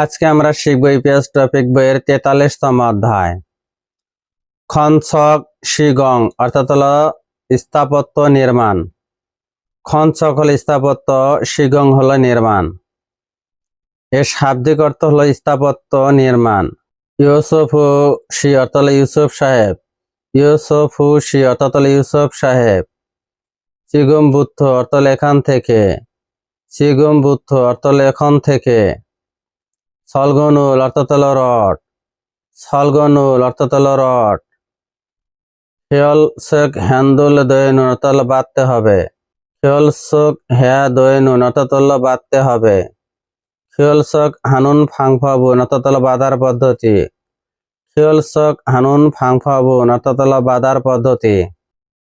আজকে আমরা শিখব ইপিএস টপিক বইয়ের তেতাল্লিশতম অধ্যায়। খনছক শিগং, অর্থাৎ হলো স্থাপত্য নির্মাণ। খনছক হলো স্থাপত্য, শিগং হলো নির্মাণ। এর শাব্দিক অর্থ হল স্থাপত্য নির্মাণ। ইউসুফু শি অর্থ হলো ইউসুফ সাহেব। ইউসুফু শি, অর্থাৎ হলো ইউসুফ সাহেব। চিগুম বুদ্ধ, অর্থ এখান থেকে। চিগুম বুদ্ধ, অর্থ হলো এখান থেকে। সলগনুল অর্থাৎ হলো রড সলগনুল অর্থাৎ হলো রড। খেয়ল শেখ হ্যান্দুল দৈনুন অর্থাৎ হলো বাঁধতে হবে। খেয়ল শেখ হ্যা দৈনুন অর্থাৎ হলো বাঁধতে হবে। খেয়ল শেখ হানুন ফাংফাবুন অর্থাৎ হলো বাঁধার পদ্ধতি। খেয়ল শেখ হানুন ফাংফাবুন অর্থাৎ হলো বাঁধার পদ্ধতি।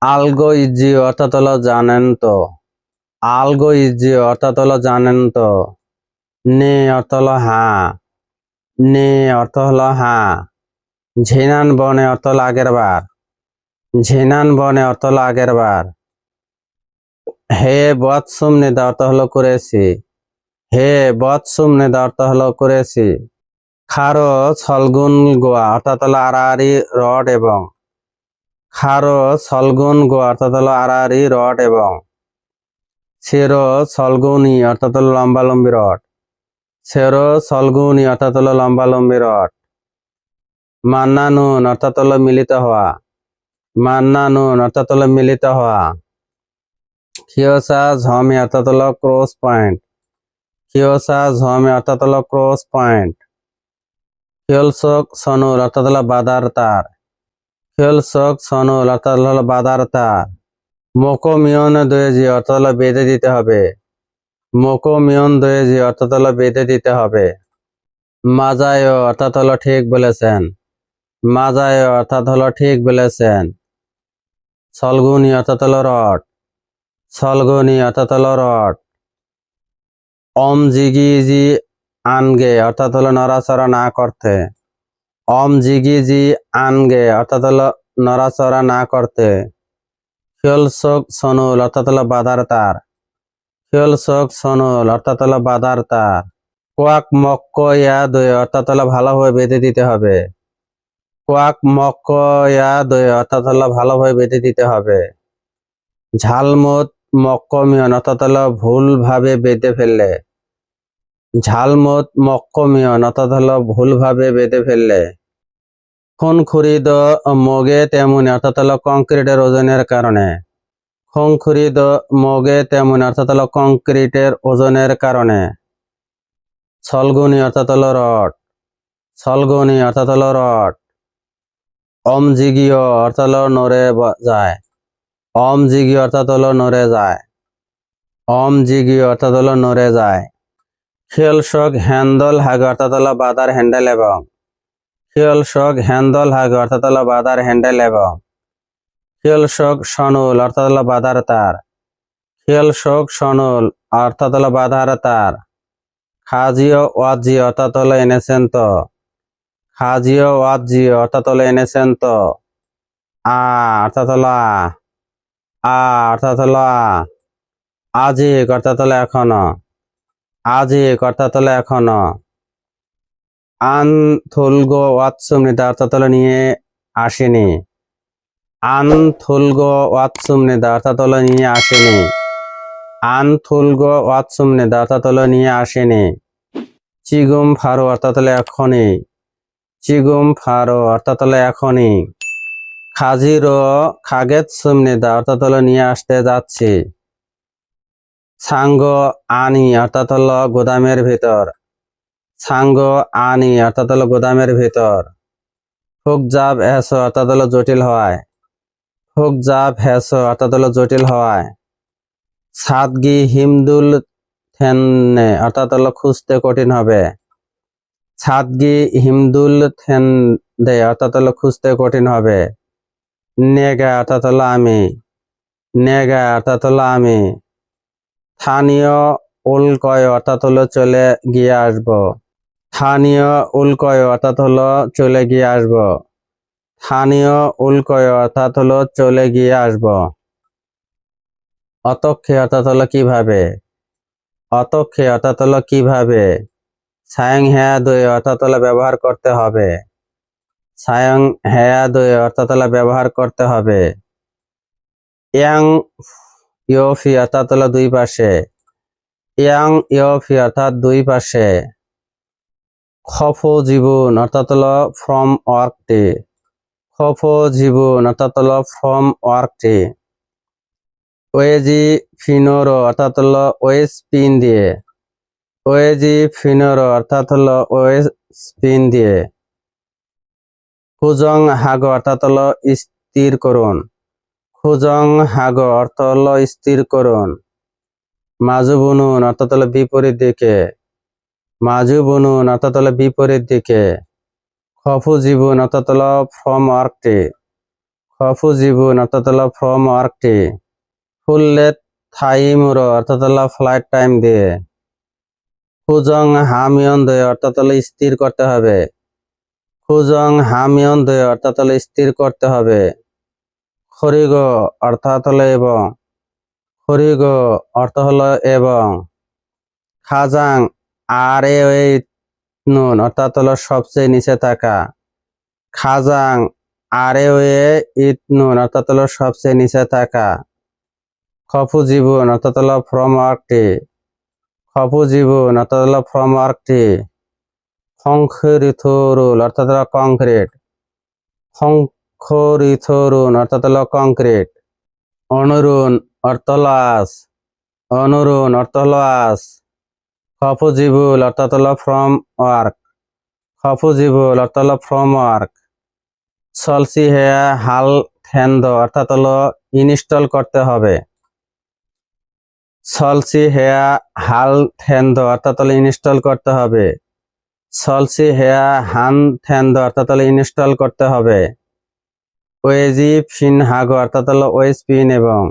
আলগো ইজি অর্থাৎ হলো জানেন তো আলগো ইজি অর্থাৎ হলো জানেন তো নে অর্থ হলো হ্যাঁ নে অর্থ হলো হ্যাঁ। ঝেনান বনে অর্থ হলো আগের বার। ঝিনান বনে অর্থ হলো আগের বার। হে বৎসুম নিদা অর্থ হলো করেছি হে বৎসুম নিদা অর্থ হলো করেছি খারো ছলগুন গোয়া অর্থাৎ হলো আড়াআড়ি রড এবং। খারো ছলগুন গোয়া অর্থাৎ হলো আড়াআড়ি রড এবং। ছেরো ছলগুনি অর্থাৎ হলো লম্বালম্বি রড। সেরো সলগুনি অর্থাৎ হলো লম্বালম্বি রড। মান্নানুন অর্থাৎ হলো মিলিত হওয়া। মান্নানুন অর্থাৎ হলো মিলিত হওয়া। খিওসা ঝমি অর্থাৎ হলো ক্রস পয়েন্ট। খিওসা ঝমি অর্থাৎ হলো ক্রস পয়েন্ট। খিয়লসক সনুল অর্থাৎ হলো বাদার তার। খিয়লসক সনুল অর্থাৎ হলো বাদার তার। মোকোমিয়ন দয়েজি অর্থাৎ হলো বেঁধে দিতে হবে। মোকোমিয়ন দয়েজি অর্থাৎ হলো বেঁধে দিতে হবে। মাজায় অর্থাৎ হলো ঠিক বলেছেন। মাজায় অর্থাৎ হলো ঠিক বলেছেন। সলগুনি অর্থাৎ হলো রড। সলগুনি অর্থাৎ হলো রড। অম জিগি জি আনগে অর্থাৎ হলো নড়াচড়া না করতে। অম জিগি জি আনগে অর্থাৎ হলো নড়াচড়া না করতে। ফিয়লসক সনুল অর্থাৎ হলো বাধার তার। ফিয়লসক সনুল, অর্থাৎ হলো বাধার তার। কোয়াক মক্ক ইয়া দই অর্থাৎ হলো ভালোভাবে বেঁধে দিতে হবে। কোয়াক মক্ক ইয়া দই অর্থাৎ হলো ভালোভাবে বেঁধে দিতে হবে। ঝালমুত মক্কমিয়ন অর্থাৎ হলো ভুলভাবে বেঁধে ফেললে। ঝালমুত মক্কমিয়ন অর্থাৎ হলো ভুলভাবে বেঁধে ফেললে। খুন খুরিদ মগে তেমনি, অর্থাৎ হলো কংক্রিটের ওজনের কারণে। খুন খুরিদ মগে তেমন, অর্থাৎ হলো কংক্রিটের ওজনের কারণে। ছলগুনি, অর্থাৎ হলো রড। ছলগুনি, অর্থাৎ হলো রড। অমজিগীয়, অর্থাৎ হলো নড়ে যায়। অমজিগীয়, অর্থাৎ হলো নড়ে যায়। অমজিগীয়, অর্থাৎ হলো নড়ে যায়। খেল শোক হ্যান্ডল হাগে, অর্থাৎ হলো বাদার হ্যান্ডেল এবং। খেল শোক হ্যান্ডল হাগে, অর্থাৎ হলো বাদার হ্যান্ডেল এবং। খেল শোক সনুল, অর্থাৎ হলো বাদার তার। খেল শোক সনুল, অর্থাৎ হলো বাধার তার। খাজিও ওয়াজি, অর্থাৎ হলো এনেছেন তো। খাজিও ওয়াজি, অর্থাৎ হলো এনেছেন তো। আ, অর্থাৎ হলো আ। অর্থাৎ হলো আ। আজিক, অর্থাৎ হলো এখনও। আজি অর্থাৎ হলো এখনও। আন থুলগো ওয়াৎসুমনিদা অর্থাৎ হলো নিয়ে আসেনি। আন থুলগো অর্থাৎ হলো নিয়ে আসেনি। আন নিয়ে আসেনি। চিগুম ফারো অর্থাৎ এখনই চিগুম ফারো অর্থাৎ এখনই খাজিরো খাগেত সুমনিদা অর্থাৎ হলো নিয়ে আসতে যাচ্ছি। সাঙ্গ আনি অর্থাৎ হলো গোদামের ভিতর। সাঙ্গ আনি অর্থাৎ হলো গোদামের ভিতর। ফুক জাব হেসো অর্থাৎ হলো জটিল হওয়ায় ফুক জাব হেসো অর্থাৎ হলো জটিল হওয়ায় সাদগি হিমদুল থেনে অর্থাৎ হলো খুঁজতে কঠিন হবে। সাদগি হিমদুল থেন দে অর্থাৎ হলো খুঁজতে কঠিন হবে। নেগা অর্থাৎ হলো আমি। নেগা অর্থাৎ হলো আমি। স্থানীয় উল্কয় অর্থাৎ হলো চলে গিয়ে আসব। স্থানীয় উল্কয় অর্থাৎ হলো চলে গিয়ে আসব। স্থানীয় উল্কয় অর্থাৎ হলো চলে গিয়ে আসব। অতক্ষে অর্থাৎ হলো কীভাবে? অতক্ষে অর্থাৎ হলো কীভাবে? সায়ং হেয়া দই অর্থাৎ হলো ব্যবহার করতে হবে। সায়ং হেয়া দই অর্থাৎ হলো ব্যবহার করতে হবে। ইয়াং ইয়ফি অর্থাৎ হলো দুই পাশে। ইয়াং ইয়ফি অর্থাৎ দুই পাশে। খফ জীবন অর্থাৎ হলো ফ্রম ওয়ার্ক ওয়ার্কটি খফ জীবন অর্থাৎ হলো ফ্রম ওয়ার্কটি। ওয়েজি ফিনোরো অর্থাৎ হলো ওয়েস পিন দিয়ে। ওয়েজি ফিনোরো অর্থাৎ হলো ওয়েস পিন দিয়ে। খুজং হাগ অর্থাৎ হলো স্থির করুন। খুজং হাগ অর্থ হলো স্থির করুন। মাজু বুনুন অর্থাৎ হলো বিপরীত দিকে। মাজু বুনুন অর্থাৎ হলো বিপরীত দিকে। খফু জীবন হলো ফ্রম ওয়ার্কটি খফু জীবন হলো ফ্রম ওয়ার্কটি ফুললে থাইমুরো, অর্থাৎ হলো ফ্লাইট টাইম দিয়ে। খুজং হামিয়ন দয় অর্থাৎ স্থির করতে হবে। খুজং হামিয়ন দয় অর্থাৎ স্থির করতে হবে। খরিগ, অর্থাৎ হলো এবং। খরিগ, অর্থ হলো এবং। খাজাং আর এ নুন, অর্থাৎ হলো সবচেয়ে নিচে থাকা। খাজাং আর ওয়ে ইট নুন, অর্থাৎ হলো সবচেয়ে নিচে থাকা। খফু জীবন, অর্থাৎ হলো ফ্রম ওয়ার্কটি খফু জীবন, অর্থাৎ হলো ফ্রম ওয়ার্কটি খংখরিথরুল অর্থাৎ হলো কংক্রিট। খংখরিথরুন অর্থাৎ হলো কংক্রিট। অনুরুণ, অর্থ হলো আস অনুরুণ, অর্থ হলো আস খফু জীবুল অর্থাৎ হলো ফ্রম ওয়ার্ক খফু জীবুল অর্থ হলো ফ্রম ওয়ার্ক সলসি হেয়া হাল থ্যান্দ অর্থাৎ হলো ইনস্টল করতে হবে। সলসি হেয়া হাল থ্যান্দ অর্থাৎ হলো ইনস্টল করতে হবে। সলসি হেয়া হান থ্যান্দ অর্থাৎ হলো ইনস্টল করতে হবে। ওয়েজি ফিন হাগো, অর্থাৎ হলো ওয়েস পিন এবং।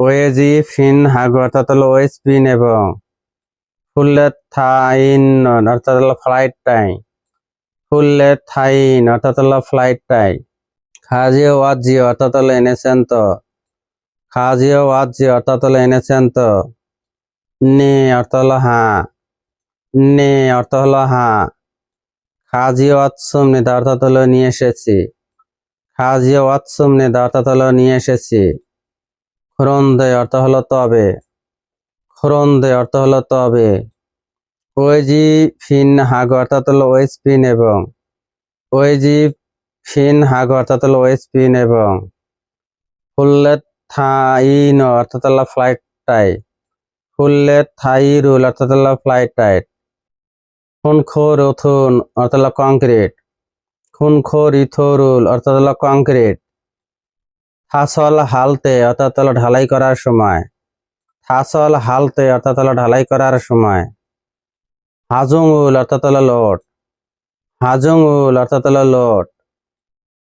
ওয়েজি ফিন হাগো, অর্থাৎ হলো ওয়েস পিন এবং। ফুললে থাইন অর্থাৎ হলো ফ্লাইট টাইম ফুললে থাইন অর্থাৎ হলো ফ্লাইট টাইম খাজিও ওয়াজি অর্থাৎ হলো এনেছেন তো। খাজিও ওয়াজি অর্থাৎ হলো এনেছেন তো। নে, অর্থ হলো হ্যাঁ নে, অর্থ হলো হ্যাঁ খাজিও ওয়াৎসুম নেতা অর্থাৎ হলো নিয়ে এসেছি। খাজিও ওয়াৎসুম নেতা অর্থাৎ হলো নিয়ে এসেছি। খরন্দে, অর্থ হলো তবে। খরন্দে অর্থ হলো তবে। ওয়েজি ফিন হাগ অর্থাৎ হলো ওয়েস পিন এবং। ওয়েজি ফিন হাগ অর্থাৎ হলো ওয়েস পিন এবং। ফুললে থাইন অর্থাৎ হলো ফ্লাইট টাই। ফুললে থাই রুল অর্থাৎ হলো ফ্লাইট টাইট খুন খো রথুন অর্থাৎ হলো কংক্রিট। খুন খো রিথরুল অর্থাৎ হলো কংক্রিট। থাসল হালতে অর্থাৎ হলো ঢালাই করার সময়। থাসল হালতে অর্থাৎ হলো ঢালাই করার সময়। হাজুঙ্গুল অর্থাৎ হলো লোট। হাজুঙ্গুল অর্থাৎ হলো লোট।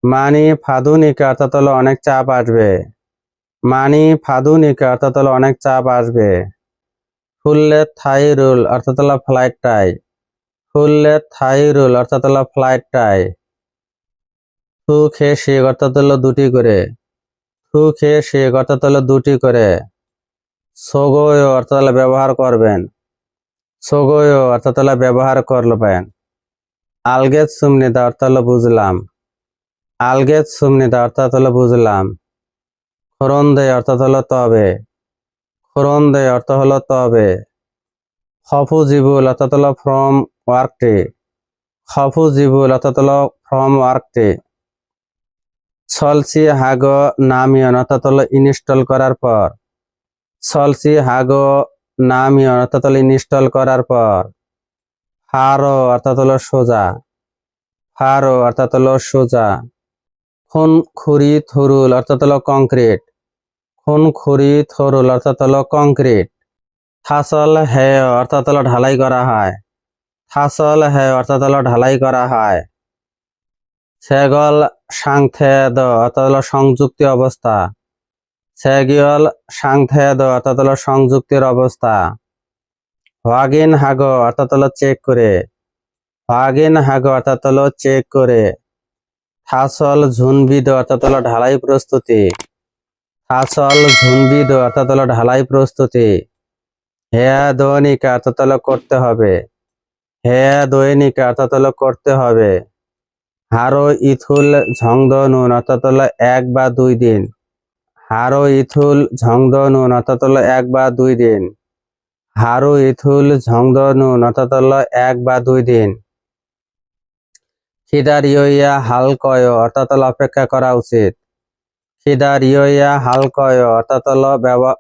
মানি ফাদুনিকা অর্থাৎ হলো অনেক চাপ আসবে। মানি ফাদুনিকা অর্থাৎ হলো অনেক চাপ আসবে। ফুললে থাইরুল অর্থাৎ হলো ফ্লাইট টাই ফুললে থাইরুল অর্থাৎ হলো ফ্লাইট টাই থু খেয়ে শেখ অর্থাৎ হলো দুটি করে। থু খেয়ে শেখ অর্থাৎ হলো দুটি করে। সগয় অর্থাৎ ব্যবহার করবেন। সগয় অর্থাৎ ব্যবহার করবেন। আলগেত সুমনিদা অর্থাৎ বুঝলাম। আলগেত সুমনিদা অর্থাৎ বুঝলাম। খরন্দে অর্থাৎ হলো তবে। খরন্দে অর্থ হলো তবে। খফু জিবুল অর্থাৎ হলো ফ্রম ওয়ার্কটি। খফু জিবুল অর্থাৎ হলো ফ্রম ওয়ার্কটি। সলসি হাগো নামিয়ন অর্থাৎ হলো ইনস্টল করার পর। সলসি হাগো নামিয়ন অর্থাৎ হলো ইনস্টল করার পর। ফারো অর্থাৎ হলো সোজা। ফারো অর্থাৎ হলো সোজা। খুন খুরি থরুল অর্থাৎ হলো কংক্রিট। খুন খুরি থরুল অর্থাৎ হলো কংক্রিট। থাসল হে অর্থাৎ হলো ঢালাই করা হয়। থাসল হে অর্থাৎ হলো ঢালাই করা হয়। সেগল সাংথেদ অর্থাৎ হলো সংযুক্তি অবস্থা। সেগিয়ল সাংথেদ অর্থাৎ হলো সংযুক্তির অবস্থা। হোয়াগিন হাগ, অর্থাৎ হলো চেক করে। হোয়াগিন হাগ, অর্থাৎ হলো চেক করে। থাসল ঝুনবিদ, অর্থাৎ হলো ঢালাই প্রস্তুতি। থাসল ঝুনবিদ, অর্থাৎ হলো ঢালাই প্রস্তুতি। হেয়া দনিকা, অর্থাৎ হলো করতে হবে। হে দৈনিক, অর্থাৎ হলো করতে হবে। হারো ইথুল ঝংদ নুন, অর্থাৎ হলো এক বা দুই দিন। হারো ইথুল ঝংদ নুন অর্থাৎ হলো এক বা দুই দিন। হারু ইথুল ঝংদ নুন অর্থাৎ হলো এক বা দুই দিন। খিদার ইয়া হাল কয়, অর্থাৎ হলো অপেক্ষা করা উচিত। খিদার ইয়া হাল কয় ব্যব-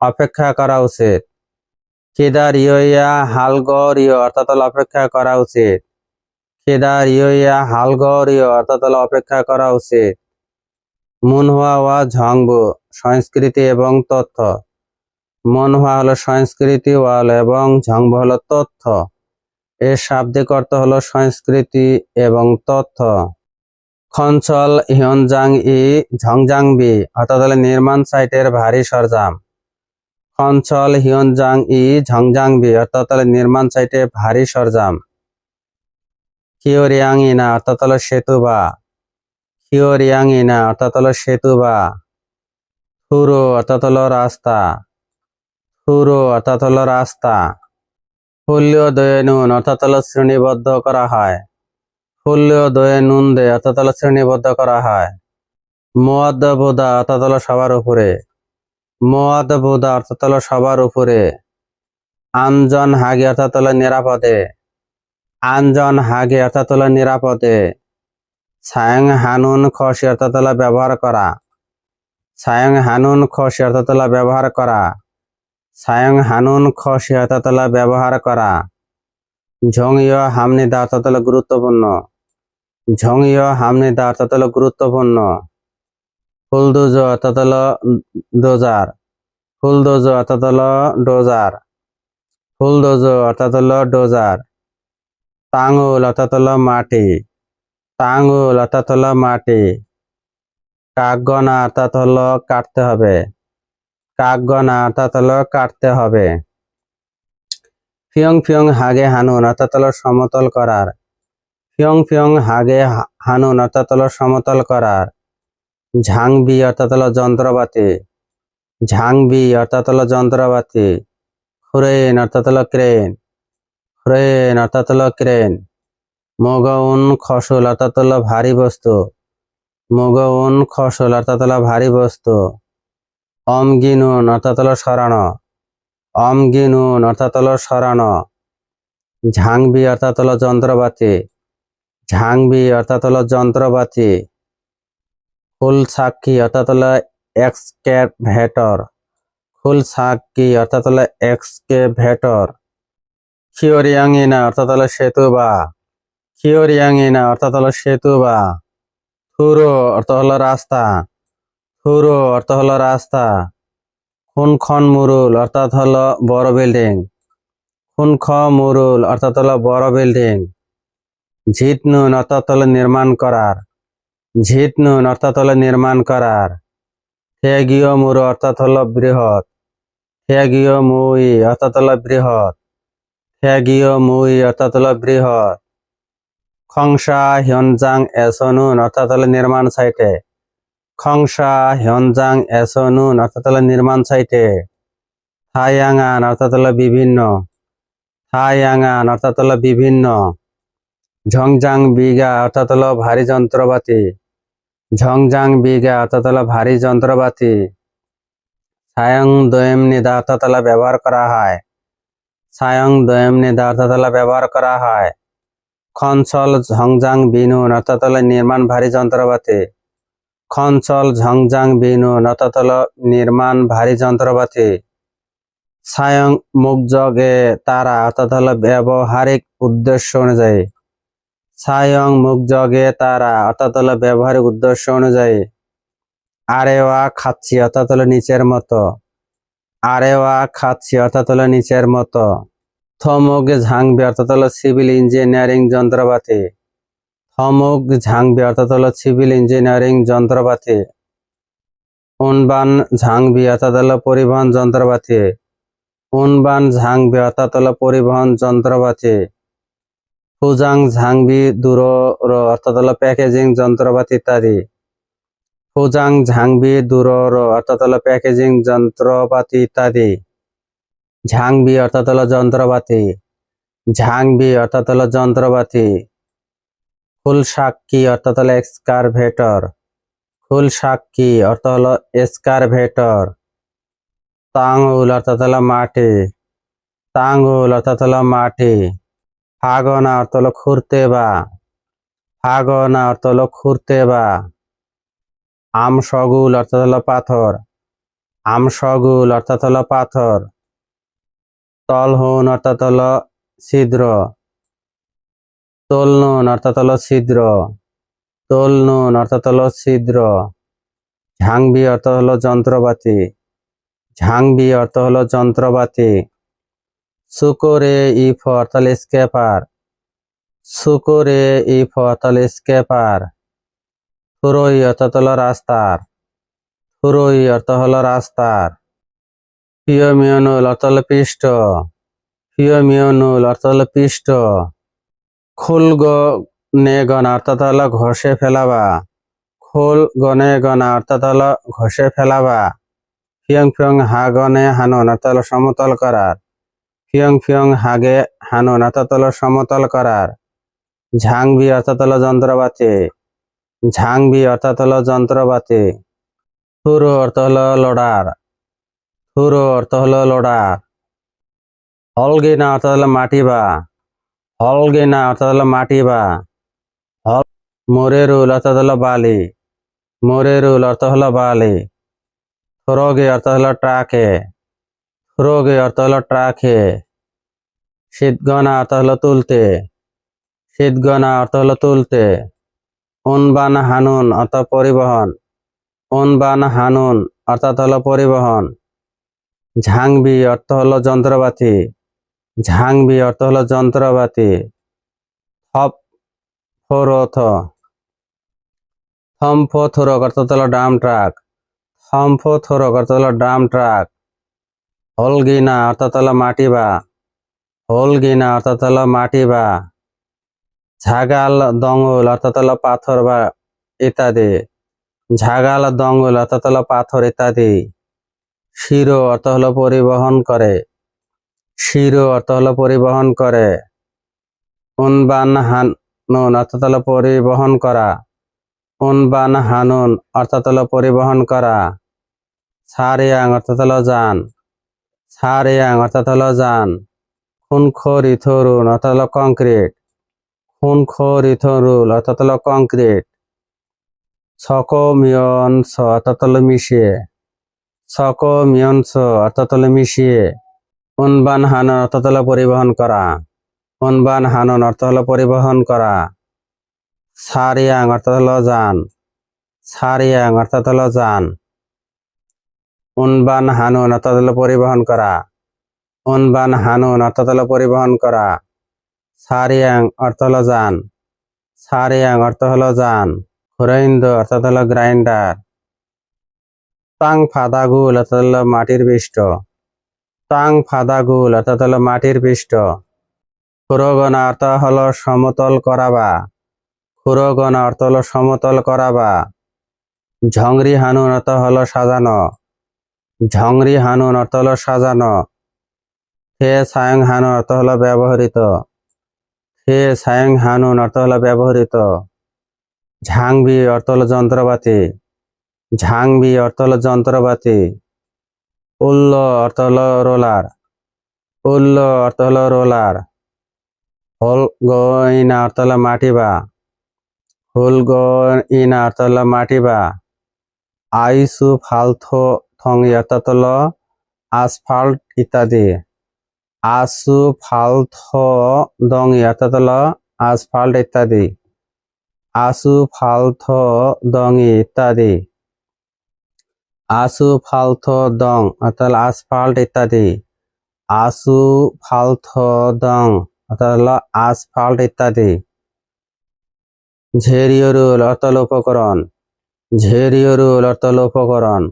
অপেক্ষা করা উচিত। খিদার ইয়া হাল গরিয় অর্থাৎ হলো অপেক্ষা করা উচিত। খিদার ইয়া হাল গরিয় অর্থাৎ হলো অপেক্ষা করা উচিত। মুনহুয়া ওয়া ঝংবু, সংস্কৃতি এবং তথ্য। মনহুয়া হলো সংস্কৃতি ওয়াল এবং ঝংব হলো তথ্য। এর শাব্দিক অর্থ হলো সংস্কৃতি এবং তথ্য। খঞ্চল, হিয়নজাং ই ঝংজাংবি অর্থাৎ হলো নির্মাণ সাইটের ভারী সরঞ্জাম। খঞ্চল, হিয়নজাং ই ঝংজাংবি অর্থাৎ হলো নির্মাণ সাইটে ভারী সরঞ্জাম। খিওরিয়াং ইনা অর্থাৎ হলো সেতুবা খিওরিয়াং ইনা অর্থাৎ হলো সেতুবা। থুরো, অর্থাৎ হলো রাস্তা। থুরো, অর্থাৎ হলো রাস্তা। ফুল্লীয় দয়ে নুন অর্থাৎ হলো শ্রেণীবদ্ধ করা হয়। ফুল্লীয় দয়ে নুন দে অর্থাৎ হলো শ্রেণীবদ্ধ করা হয়। মোয়াদ্দ বোদা অর্থাৎ হলো সবার উপরে। মোয়াদ্দ বোদা অর্থাৎ হলো সবার উপরে। আনজন হাগে, অর্থাৎ হলো নিরাপদে। আনজন হাগে, অর্থাৎ হলো নিরাপদে। সায়ং হানুন খসি অর্থাৎ ব্যবহার করা। সায়ং হানুন খসি অর্থাৎ ব্যবহার করা। সায়ং হানুন খসি অর্থাৎ ব্যবহার করা। ঝংীয় হামনিদা অর্থাৎ হলো গুরুত্বপূর্ণ। ঝংীয় হামনিদা অর্থাৎ হলো গুরুত্বপূর্ণ। ফুলদুজ অর্থাৎ হলো ডোজার ফুলদোজ অর্থাৎ হলো ডোজার। ফুলদোজ অর্থাৎ হলো ডোজার। টাঙ্গুল অর্থাৎ হলো মাটি। টাঙ্গুল অর্থাৎ হলো মাটি। কাকগণা, অর্থাৎ হলো কাটতে হবে। কাকগণা, অর্থাৎ হলো কাটতে হবে। ফিয়ং ফিয়ং হাগে হানুন, অর্থাৎ হলো সমতল করার। ফিয়ং ফিয়ং হাগে হানুন, অর্থাৎ হলো সমতল করার। ঝাংবি, অর্থাৎ হলো যন্ত্রপাতি। ঝাংবি, অর্থাৎ হলো যন্ত্রপাতি। ক্রেন, অর্থাৎ হলো ক্রেন। ক্রেন, অর্থাৎ হলো ক্রেন। মগউন খসল হলো ভারী বস্তু। মগউন খসল হলো ভারী বস্তু। অমগিনুন অর্থাৎ সরানো। অমগিনুন অর্থাৎ সরানো। ঝাংবি অর্থাৎ হলো যন্ত্রপাতি। ঝাংবি অর্থাৎ হলো যন্ত্রপাতি। ফুল সাক্ষী অর্থাৎ হলো এক্সকেভেটর। ফুল সাক্ষী অর্থাৎ হলো এক্সকেভেটর। খিওরিয়াঙ্গিনা অর্থাৎ সেতু বা অর্থাৎ হলো সেতু বা থুরো, অর্থ হলো রাস্তা। থুরো, অর্থ হলো রাস্তা। খুনখন মুরুল, অর্থাৎ হলো বড় বিল্ডিং। খুনখ মুরুল, অর্থাৎ হলো বড় বিল্ডিং। ঝিটনুন অর্থাৎ হলো নির্মাণ করার। ঝিটনুন অর্থাৎ হলো নির্মাণ করার। থেগীয় মুরু, অর্থাৎ হলো বৃহৎ। থেগীয় মুই, অর্থাৎ হলো বৃহৎ। থেগীয় মুই, অর্থাৎ হলো বৃহৎ। খংসা হিয়নজাং এসনুন অর্থাৎ হলো নির্মাণ সাইটে। খংসা হিয়নজাং এসনুন অর্থাৎ হলো নির্মাণ সাইটে। অর্থাৎ হলো বিভিন্ন। অর্থাৎ হলো বিভিন্ন। ঝংজাং বিঘা অর্থাৎ হলো ভারী যন্ত্রপাতি। ঝংজাং বিঘা অর্থাৎ হলো ভারী যন্ত্রপাতি। সায়ং দয়েম নিদা অর্থাৎ ব্যবহার করা হয়। সায়ং দয়েম নিদা অর্থাৎ ব্যবহার করা হয়। খঞ্চল ঝংজাং বিনু হলো নির্মাণ ভারী যন্ত্রপাতি। খঞ্চল ঝংজাং বিনু হলো নির্মাণ ভারী যন্ত্রপাতি। সায়ং মুখযোগে তারা অর্থাৎ ব্যবহারিক উদ্দেশ্য অনুযায়ী। সায়ং মুখযোগে তারা অর্থাৎ ব্যবহারিক উদ্দেশ্য অনুযায়ী। আরেওয়া খাচ্ছি অর্থাৎ নিচের মতো। আরেওয়া খাচ্ছি অর্থাৎ নিচের মতো। থমুক ঝাংবি অর্থাৎ হলো সিভিল ইঞ্জিনিয়ারিং যন্ত্রপাতি। থমুক ঝাংবি অর্থাৎ হলো সিভিল ইঞ্জিনিয়ারিং যন্ত্রপাতি। উনবান ঝাংবি অর্থাৎ হলো পরিবহন যন্ত্রপাতি। উনবান ঝাংবি অর্থাৎ হলো পরিবহন যন্ত্রপাতি। ফুজাং ঝাংবি দূর অর্থাৎ হলো প্যাকেজিং যন্ত্রপাতি ইত্যাদি। ফুজাং ঝাংবি দূর অর্থাৎ হলো প্যাকেজিং যন্ত্রপাতি ইত্যাদি। ঝাংবি অর্থাৎ হলো যন্ত্রপাতি। ঝাংবি অর্থাৎ হলো যন্ত্রপাতি। ফুল সাক্ষী অর্থাৎ হলো এক্সকারভেটর। ফুল সাক্ষী অর্থ হলো এসকারভেটর তাঙ্গুল অর্থাৎ হলো মাটি। তাঙ্গুল অর্থাৎ হলো মাটি। ফাগনা অর্থ হলো খুঁড়তে বা ফাগনা অর্থ হলো খুঁড়তে বা আমসগুল অর্থাৎ হলো পাথর। আমসগুল অর্থাৎ হলো পাথর। তলহুন অর্থাৎ হলো ছিদ্র। তলনুন অর্থাৎ হলো ছিদ্র। তলনুন অর্থাৎ হলো ছিদ্র। ঝাংবি অর্থ হলো যন্ত্রপাতি। ঝাংবি অর্থ হলো যন্ত্রপাতি। সুকরে ইফ অর্থাৎ স্কেপার। সুকরে ইফ অর্থাৎ স্কেপার। থুরই অর্থাৎ হলো রাস্তার। থুরই অর্থ হলো রাস্তার। ফিওমিয়নুল অর্থ হলো পৃষ্ঠ ফিওমিয়নুল অর্থ হলো পৃষ্ঠ খুলগ নে গনা অর্থাৎ হলো ঘষে ফেলাবা খোল গনে গনা অর্থাৎ হলো ঘষে ফেলাবা ফিয়ং ফিয়ং হাগনে হানুন অর্থাৎ হলো সমতল করার ফিয়ং ফিয়ং হাগে হানুন অর্থাৎ সমতল করার ঝাংবি অর্থাৎ হলো যন্ত্রপাতি ঝাংবি অর্থাৎ হলো যন্ত্রপাতি থুরো অর্থ হলো লোডার থুরো অর্থ হলো লোডার হলগিনা অর্থাৎ হলো মাটিবা। হলগিনা অর্থাৎ হলো মাটিবা। হল মোরেরুল অর্থাৎ হলো বালি। মোরেরুল অর্থ হলো বালি। থ্রোগে, অর্থ হলো ট্রাকে। থ্রোগে, অর্থ হলো ট্রাকে। শীতগনা, অর্থ হলো তুলতে। শীতগনা, অর্থ হলো তুলতে। উনবান, হানুন, অর্থ পরিবহন। উনবান, হানুন, অর্থাৎ হলো পরিবহন। ঝাংবি অর্থ হলো যন্ত্রপাতি। ঝাংবি অর্থ হলো যন্ত্রপাতি। থপ ফোরথ। থম্ফ থোরক অর্থাৎ হলো ডাম ট্রাক। থম্ফ থোরক অর্থাৎ হলো ডাম ট্রাক। হলগিনা অর্থাৎ হলো মাটিবা হলগিনা অর্থাৎ হলো মাটিবা ঝাগাল দঙ্গল অর্থাৎ হলো পাথর বা ইত্যাদি। ঝাগাল দঙ্গল অর্থাৎ হলো পাথর ইত্যাদি। শিরো অর্থ হলো পরিবহন করে। শিরো অর্থ হলো পরিবহন করে। উনবান হানুন অর্থাৎ হলো পরিবহন করা। উনবান হানুন অর্থাৎ হলো পরিবহন করা। সারিয়াং অর্থাৎ হলো যান। সারিয়াং অর্থাৎ হলো যান। খুনখরি থরুন অর্থাৎ হলো কংক্রিট। খুনখরি থরুল অর্থাৎ হলো কংক্রিট। ছক মিয়নস অর্থাৎ হলো মিশিয়ে। ছক মিয়নস অর্থাৎ হলো মিশিয়ে উনবান হানন অর্থাৎ হলো পরিবহন করা। উনবান হানন অর্থ হলো পরিবহন করা। সারিয়াং অর্থাৎ হলো যান। সারিয়াং অর্থাৎ হলো যান। উনবান হানুন অর্থাৎ হলো পরিবহন করা। উনবান হানুন অর্থাৎ হলো পরিবহন করা। সারিয়াং অর্থ হলো যান। সারিয়াং অর্থ হলো যান। ঘুরাইন্দ অর্থাৎ হলো গ্রাইন্ডার। তাং ফাদাগুল, অর্থাৎ হলো মাটির পৃষ্ঠ। তাং ফাদাগুল, অর্থাৎ হলো মাটির পৃষ্ঠ। খুরগনা অর্থ হলো সমতল করাবা। খুরগনা অর্থ হলো সমতল করাবা। ঝংরি হানুন অর্থ হলো সাজানো। ঝংরি হানুন অর্থ হলো সাজানো। হে সায়ং হানুন অর্থ হলো ব্যবহৃত। হে সায়ং হানুন অর্থ হলো ব্যবহৃত। ঝাংবি অর্থ হলো যন্ত্রপাতি। ঝাংবি অর্থ হলো যন্ত্রপাতি। উল্ল অর্থ হলো রোলার। উল্ল অর্থ হলো রোলার। হল গইনা অর্থ হলো মাটিবা। হুল গইনা অর্থ হলো মাটিবা। আইসু, ফালথো থং অর্থাৎ হলো আসফাল্ট ইত্যাদি। আসু, ফালথ দং অর্থাৎ হলো আসফাল্ট ইত্যাদি। আসু, ফালথ, দঙি ইত্যাদি। আসু ফালথ দং অর্থাৎ আসফাল্ট ইত্যাদি। আসু ফালথ দং অর্থাৎ আসফাল্ট ইত্যাদি ঝেরিয়রুল অর্থ হলো উপকরণ। ঝেরিয়রুল অর্থ হলো উপকরণ।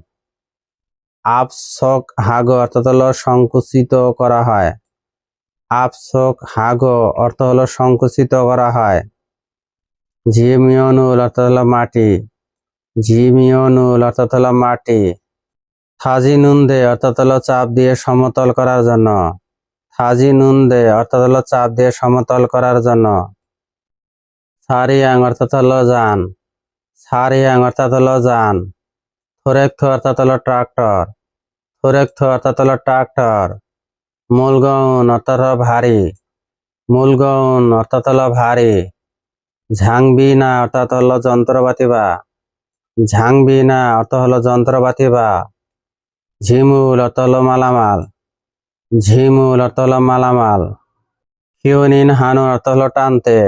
আপসক হাগ, অর্থাৎ হলো সংকুচিত করা হয়। আপসক হাগ, অর্থ হলো সংকুচিত করা হয়। ঝিমিয়নুল অর্থাৎ হলো মাটি। ঝিমিয়নুল অর্থাৎ হলো মাটি থাজিনুন্দে অর্থাৎ হলো চাপ দিয়ে সমতল করার জন্য থাজি নুন দে অর্থাৎ হলো চাপ দিয়ে সমতল করার জন্য সারিয়াং অর্থাৎ হলো যান সারিয়াং অর্থাৎ হলো যান থোরেক্থ অর্থাৎ হলো ট্রাক্টর থোরেক্থ অর্থাৎ হলো ট্রাক্টর মূলগৌন অর্থাৎ হলো ভারী মূলগৌন অর্থাৎ হলো ভারী ঝাংবিনা অর্থাৎ হলো যন্ত্রপাতি বা ঝাংবিনা অর্থ হলো যন্ত্রপাতি বা ঝিমুল অর্থ হলো মালামাল ঝিমুল অর্থ হলো মালামাল খিউনিন হানুন অর্থ হলো টানতে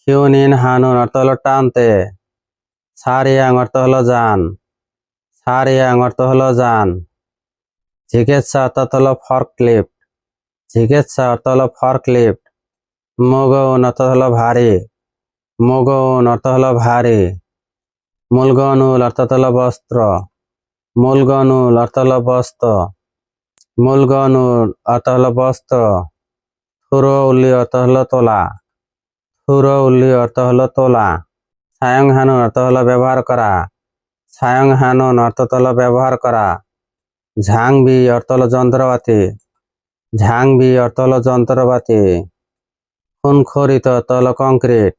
খিউনিন হানুন অর্থ হলো টানতে সারিয়াং অর্থ হলো যান সারিয়াং অর্থ হলো যান চিকিৎসা অর্থাৎ হলো ফর্কলিফট চিকিৎসা অর্থ হলো ফর্কলিফট মগৌন অর্থ হলো ভারী মগৌন অর্থ হলো ভারী বস্ত্র মূলগনুল অর্থ হলো বস্ত্র থুরো উল্লি অর্থ হলো তোলা থুরো উল্লি অর্থ হলো তোলা সায়ং হানুন অর্থ হলো ব্যবহার করা। সায়ং হানুন অর্থ হলো ব্যবহার করা। ঝাংবি অর্থ হলো যন্ত্রপাতি ঝাংবি অর্থ হলো যন্ত্রপাতি খুনখরিত অর্থ হলো কংক্রিট।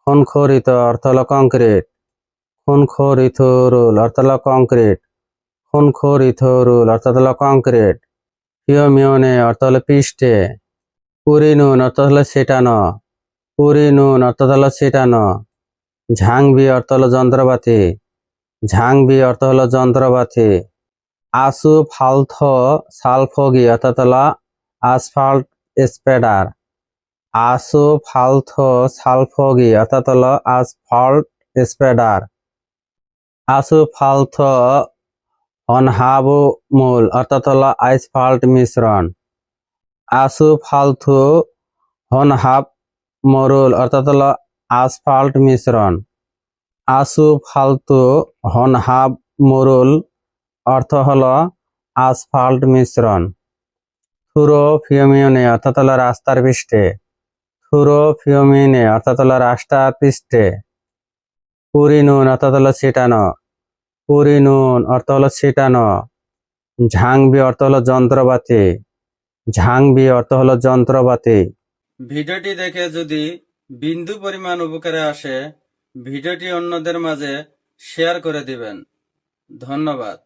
খুনখরিত অর্থ হলো কংক্রিট। খুনখরিথরুল অর্থ হলো কংক্রিট। খুনখরিথরুল অর্থ হলো কংক্রিট। পিওমিওনে অর্থ হলো পৃষ্ঠে পুরিনুন অর্থ হলো ছেটানো। পুরিনুন অর্থ হলো ছেটানো। ঝাংবি অর্থ হলো যন্ত্রপাতি। ঝাংবি অর্থ হলো যন্ত্রপাতি। আসু, ফালথ, সালফগি অর্থাৎ হলো আসফাল্ট স্প্রেডার। আসু, ফালথ, সালফগি অর্থাৎ হলো আসফল্ট স্প্রেডার। আসু ফালথ অনহাবু মূল, অর্থাৎ হলো আইসফল্ট মিশ্রণ। আসু ফালথু হনহাব মরুল, অর্থাৎ হলো আসফাল্ট মিশ্রণ। আসু ফালতু হনহাব মরুল, অর্থ হলো আসফাল্ট মিশ্রণ। থুরো ফিওমিয়নে অর্থাৎ হলো রাস্তার পৃষ্ঠে। থুরো ফিওমিনে অর্থাৎ হলো রাস্তার পৃষ্ঠে। পুরিনুন অর্থাৎ হলো ছিটানো। পুরিনুন অর্থ হলো ছিটানো। ঝাংবি, অর্থ হলো যন্ত্রপাতি। ঝাংবি, অর্থ হলো যন্ত্রপাতি। ভিডিওটি দেখে যদি বিন্দু পরিমাণ উপকারে আসে, ভিডিওটি অন্যদের মাঝে শেয়ার করে দিবেন। ধন্যবাদ।